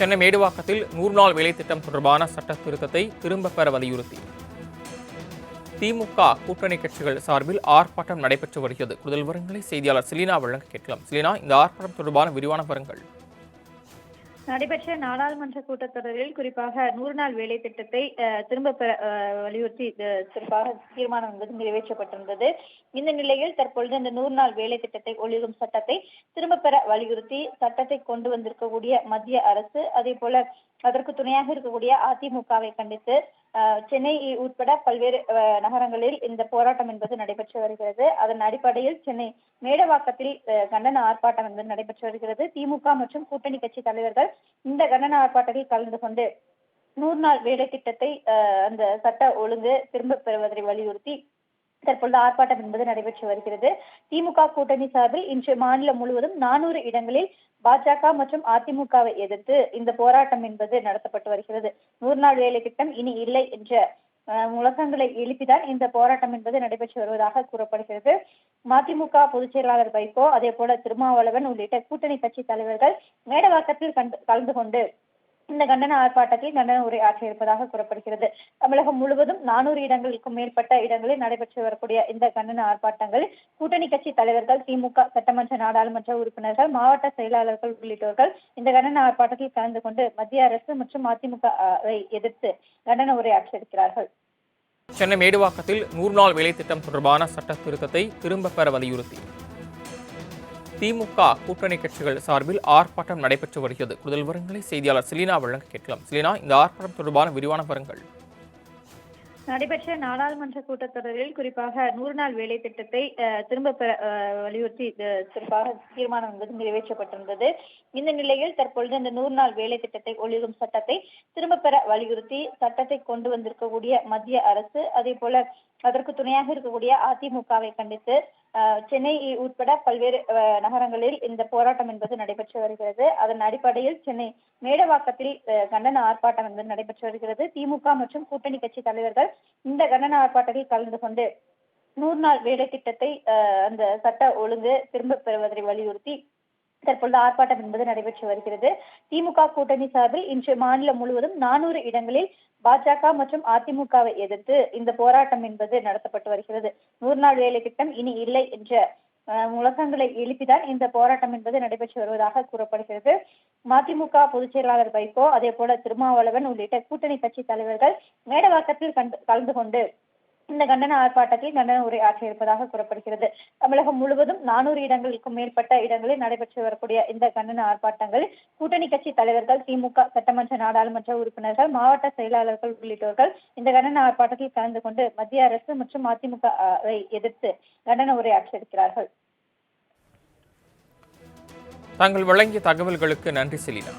சென்னை மேடுவாக்கத்தில் நூறு நாள் வேலை திட்டம் தொடர்பான சட்ட திருத்தத்தை திரும்பப் பெற வலியுறுத்தி. திமுக கூட்டணி கட்சிகள் சார்பில் ஆர்ப்பாட்டம் நடைபெற்று வருகிறது. கூடுதல் விவரங்களை செய்தியாளர் சிலீனா வழங்க கேட்கலாம். சிலீனா இந்த ஆர்ப்பாட்டம் தொடர்பான விரிவான விவரங்கள். நடைபெற்ற நாடாளுமன்ற கூட்டத்தொடரில் குறிப்பாக நூறு நாள் வேலை திட்டத்தை திரும்ப பெற வலியுறுத்தி சிறப்பாக தீர்மானம் என்பது நிறைவேற்றப்பட்டிருந்தது. இந்த நிலையில் தற்பொழுது இந்த நூறு நாள் வேலை திட்டத்தை ஒழிக்கும் சட்டத்தை திரும்ப பெற வலியுறுத்தி சட்டத்தை கொண்டு வந்திருக்கக்கூடிய மத்திய அரசு அதே போல அதற்கு துணையாக இருக்கக்கூடிய அதிமுகவை கண்டித்து சென்னை உட்பட பல்வேறு நகரங்களில் இந்த போராட்டம் என்பது நடைபெற்று வருகிறது. அதன் அடிப்படையில் சென்னை மேடவாக்கத்தில் கண்டன ஆர்ப்பாட்டம் என்பது நடைபெற்று வருகிறது. திமுக மற்றும் கூட்டணி கட்சி தலைவர்கள் இந்த கண்டன ஆர்ப்பாட்டத்தில் கலந்து கொண்டு நூறு நாள் வேலை திட்டத்தை அஹ், அந்த சட்ட ஒழுங்கு திரும்ப பெறுவதை வலியுறுத்தி தற்பொழுது ஆர்ப்பாட்டம் என்பது நடைபெற்று வருகிறது. திமுக கூட்டணி சார்பில் இன்று மாநிலம் முழுவதும் நானூறு இடங்களில் பாஜக மற்றும் அதிமுகவை எதிர்த்து இந்த போராட்டம் என்பது நடத்தப்பட்டு வருகிறது. நூறு நாள் வேலை திட்டம் இனி இல்லை என்ற அஹ், முழக்கங்களை எழுப்பிதான் இந்த போராட்டம் என்பது நடைபெற்று வருவதாக கூறப்படுகிறது. மதிமுக பொதுச் செயலாளர் வைகோ அதே போல திருமாவளவன் உள்ளிட்ட கூட்டணி கட்சி தலைவர்கள் மேடவாக்கத்தில் கண்டு- கலந்து கொண்டு இந்த கண்டன ஆர்ப்பாட்டத்தில் கண்டன உரை ஆற்றியிருப்பதாக கூறப்படுகிறது. தமிழகம் முழுவதும் நானூறு இடங்களுக்கும் மேற்பட்ட இடங்களில் நடைபெற்று வரக்கூடிய இந்த கண்டன ஆர்ப்பாட்டங்கள் கூட்டணி கட்சி தலைவர்கள் திமுக சட்டமன்ற நாடாளுமன்ற உறுப்பினர்கள் மாவட்ட செயலாளர்கள் உள்ளிட்டோர்கள் இந்த கண்டன ஆர்ப்பாட்டத்தில் கலந்து கொண்டு மத்திய அரசு மற்றும் அதிமுக எதிர்த்து கண்டன உரை ஆற்றியிருக்கிறார்கள் சென்னை மேடுவாக்கத்தில் நூறு நாள் வேலை திட்டம் தொடர்பான சட்ட திருத்தத்தை திரும்பப் பெற வலியுறுத்தி. திமுக கூட்டணி கட்சிகள் சார்பில் ஆர்ப்பாட்டம் நடைபெற்று வருகிறது. கூடுதல் விவரங்களை செய்தியாளர் சிலினா வழங்க கேட்கலாம். சிலினா இந்த ஆர்ப்பாட்டம் தொடர்பான விரிவான விவரங்கள். நடைபெற்ற நாடாளுமன்ற கூட்டத்தொடரில் குறிப்பாக நூறு நாள் வேலை திட்டத்தை திரும்ப பெற வலியுறுத்தி அஹ், சிறப்பாக தீர்மானம் என்பது நிறைவேற்றப்பட்டிருந்தது. இந்த நிலையில் தற்பொழுது இந்த நூறு நாள் வேலை திட்டத்தை ஒழிக்கும் சட்டத்தை திரும்ப பெற வலியுறுத்தி சட்டத்தை கொண்டு வந்திருக்கக்கூடிய மத்திய அரசு அதே போல அதற்கு துணையாக இருக்கக்கூடிய அதிமுகவை கண்டித்து சென்னை உட்பட பல்வேறு நகரங்களில் இந்த போராட்டம் என்பது நடைபெற்று வருகிறது. அதன் அடிப்படையில் சென்னை மேடவாக்கத்தில் கண்டன ஆர்ப்பாட்டம் என்பது நடைபெற்று வருகிறது. திமுக மற்றும் கூட்டணி கட்சி தலைவர்கள் இந்த கண்டன ஆர்ப்பாட்டத்தில் கலந்து கொண்டு நூறு நாள் வேலை திட்டத்தை அஹ், அந்த சட்ட ஒழுங்கு திரும்ப பெறுவதை வலியுறுத்தி தற்பொழுது ஆர்ப்பாட்டம் என்பது நடைபெற்று வருகிறது. திமுக கூட்டணி சார்பில் இன்று மாநிலம் முழுவதும் நானூறு இடங்களில் பாஜக மற்றும் அதிமுகவை எதிர்த்து இந்த போராட்டம் என்பது நடத்தப்பட்டு வருகிறது. நூறு நாள் வேலை திட்டம் இனி இல்லை என்ற முழக்கங்களை எழுப்பிதான் இந்த போராட்டம் என்பது நடைபெற்று வருவதாக கூறப்படுகிறது. மதிமுக பொதுச் செயலாளர் வைகோ அதே போல திருமாவளவன் உள்ளிட்ட கூட்டணி கட்சி தலைவர்கள் மேடவாக்கத்தில் கண்டு- கலந்து கொண்டு இந்த கண்டன ஆர்ப்பாட்டத்தில் கண்டன உரை ஆற்றியிருப்பதாக கூறப்படுகிறது. தமிழகம் முழுவதும் நானூறு இடங்களுக்கும் மேற்பட்ட இடங்களில் நடைபெற்று வரக்கூடிய இந்த கண்டன ஆர்ப்பாட்டங்கள் கூட்டணி கட்சி தலைவர்கள் திமுக சட்டமன்ற நாடாளுமன்ற உறுப்பினர்கள் மாவட்ட செயலாளர்கள் உள்ளிட்டோர்கள் இந்த கண்டன ஆர்ப்பாட்டத்தில் கலந்து கொண்டு மத்திய அரசு மற்றும் அதிமுக எதிர்த்து கண்டன உரை ஆற்றியிருக்கிறார்கள். தாங்கள் வழங்கிய தகவல்களுக்கு நன்றி செலினா.